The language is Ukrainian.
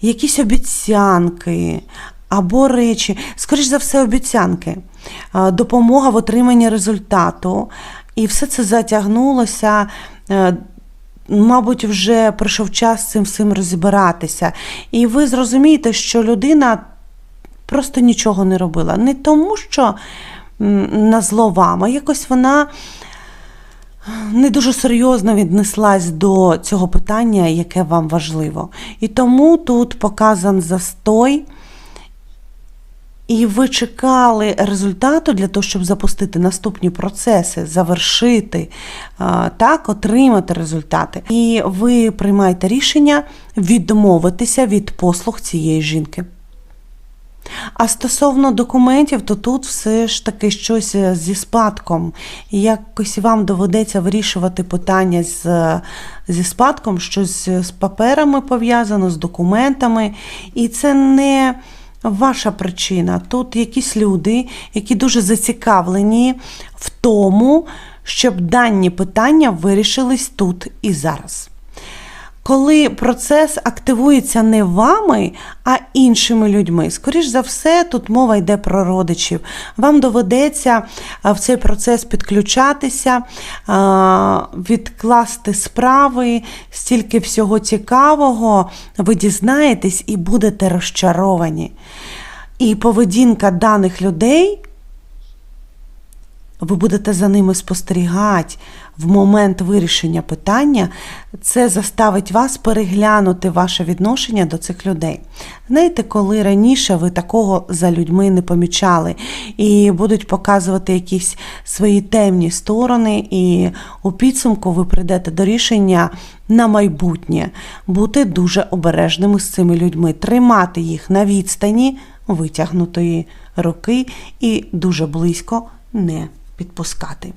якісь обіцянки або речі, скоріш за все, обіцянки, допомога в отриманні результату. І все це затягнулося. е, Мабуть, вже прийшов час цим всім розібратися. І ви зрозумієте, що людина просто нічого не робила. Не тому, що на зло вам, а якось вона не дуже серйозно віднеслась до цього питання, яке вам важливо. І тому тут показан застой. І ви чекали результату для того, щоб запустити наступні процеси, завершити, так, отримати результати. І ви приймаєте рішення відмовитися від послуг цієї жінки. А стосовно документів, то тут все ж таки щось е, зі спадком. Якось вам доведеться вирішувати питання з, зі спадком, щось з паперами пов'язано, з документами. І це не ваша причина. Тут якісь люди, які дуже зацікавлені в тому, щоб дані питання вирішились тут і зараз коли процес активується не вами, а іншими людьми. Скоріш за все, тут мова йде про родичів. Вам доведеться в цей процес підключатися, відкласти справи, стільки всього цікавого, ви дізнаєтесь і будете розчаровані. І поведінка даних людей ви будете за ними спостерігати в момент вирішення питання, це заставить вас переглянути ваше відношення до цих людей. Знаєте, коли раніше ви такого за людьми не помічали і будуть показувати якісь свої темні сторони, і у підсумку ви прийдете до рішення на майбутнє бути дуже обережними з цими людьми, тримати їх на відстані витягнутої руки і дуже близько не підпускати.